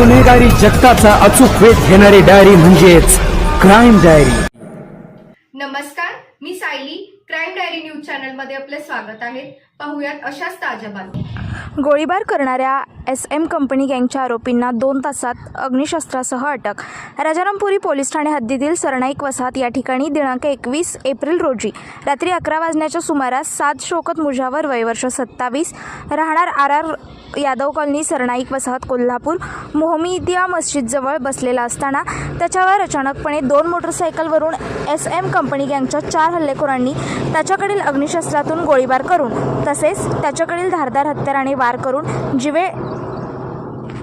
गुन्हेगारी जगताचा अचूक वेध घेणारी डायरी म्हणजेच क्राईम डायरी. नमस्कार मी सायली. क्राईम डायरी न्यूज चॅनलमध्ये आपले स्वागत आहे. पाहुयात अशाच ताज्या बातम्या. गोळीबार करणाऱ्या एस एम कंपनी गँगच्या आरोपींना दोन तासात अग्निशस्त्रासह अटक. राजारामपुरी पोलीस ठाणे हद्दीतील सरनाईक वसाहत या ठिकाणी दिनांक एकवीस एप्रिल रोजी रात्री अकरा वाजण्याच्या सुमारास सात शोकत मुजावर वयवर्ष सत्तावीस राहणार R R Yadav colony Sarnaik वसाहत कोल्हापूर मोहमीदिया मस्जिदजवळ बसलेला असताना त्याच्यावर अचानकपणे दोन मोटरसायकलवरून एस एम कंपनी गँगच्या चार हल्लेखोरांनी त्याच्याकडील अग्निशस्त्रातून गोळीबार करून तसेच त्याच्याकडील धारदार हत्याराने वार करून जिवे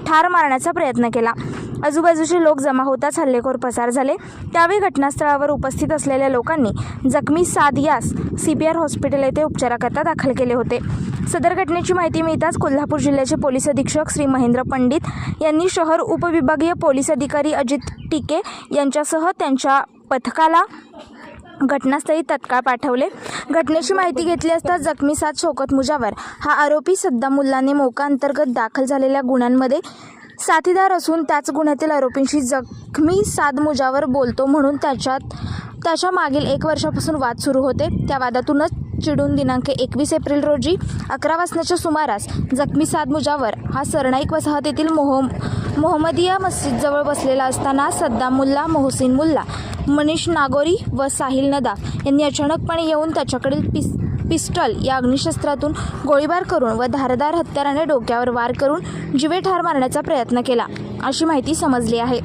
ठार मारण्याचा प्रयत्न केला. आजूबाजूचे लोक जमा होताच हल्लेखोर पसार झाले. त्यावेळी घटनास्थळावर उपस्थित असलेल्या लोकांनी जखमी साद यास सी पी आर हॉस्पिटल येथे उपचाराकरता दाखल केले होते. सदर घटनेची माहिती मिळताच कोल्हापूर जिल्ह्याचे पोलीस अधीक्षक श्री महेंद्र पंडित यांनी शहर उपविभागीय पोलीस अधिकारी अजित टिके यांच्यासह त्यांच्या पथकाला घटनास्थळी तत्काळ पाठवले. घटनेची माहिती घेतली असता जखमी सात शौकत मुजावर हा आरोपी सद्दा मुल्लाने मोका अंतर्गत दाखल झालेल्या गुन्ह्यांमध्ये साथीदार असून त्याच गुन्ह्यातील आरोपींशी जखमी सादमुजावर बोलतो म्हणून त्याच्यात त्याच्या मागील एक वर्षापासून वाद सुरू होते. त्या वादातूनच चिडून दिनांक एकवीस एप्रिल रोजी अकरा वाजण्याच्या सुमारास जखमी सादमुजावर हा सरनाईक वसाहतीतील मोह मोहम्मदिया मस्जिदजवळ बसलेला असताना सद्दाम मुल्ला मोहसिन मुल्ला मनीष नागोरी व साहिल नदाफ यांनी अचानकपणे येऊन त्याच्याकडील पिस पिस्टल या अग्निशस्त्रातून गोळीबार करून व धारदार हत्याराने डोक्यावर वार करून जिवे ठार मारण्याचा प्रयत्न केला अशी माहिती समजली आहे.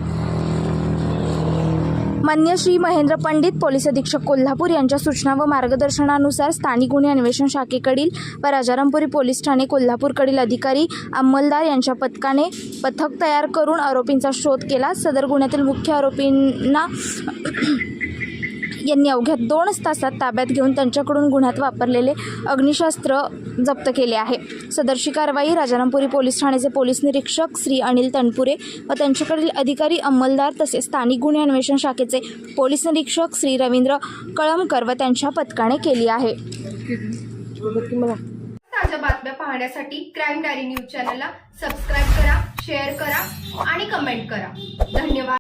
मान्य श्री महेंद्र पंडित पोलीस अधीक्षक कोल्हापूर यांच्या सूचना व मार्गदर्शनानुसार स्थानिक गुन्हे अन्वेषण शाखेकडील व राजारामपुरी पोलीस ठाणे कोल्हापूरकडील अधिकारी अंमलदार यांच्या पथकाने पथक तयार करून आरोपींचा शोध केला. सदर गुन्ह्यातील मुख्य आरोपींना यांनी अवघ्या दोनच तासात ताब्यात घेऊन त्यांच्याकडून गुन्ह्यात वापरलेले अग्निशास्त्र जप्त केले आहे. सदरची कारवाई राजारामपुरी पोलीस ठाण्याचे पोलीस निरीक्षक श्री अनिल तनपुरे व त्यांच्याकडील अधिकारी अंमलदार तसेच स्थानिक गुन्हे अन्वेषण शाखेचे पोलीस निरीक्षक श्री रवींद्र कळमकर व त्यांच्या पथकाने केली आहे. ताज्या बातम्या पाहण्यासाठी क्राईम डायरी न्यूज चॅनलला सबस्क्राईब करा शेअर करा आणि कमेंट करा. धन्यवाद.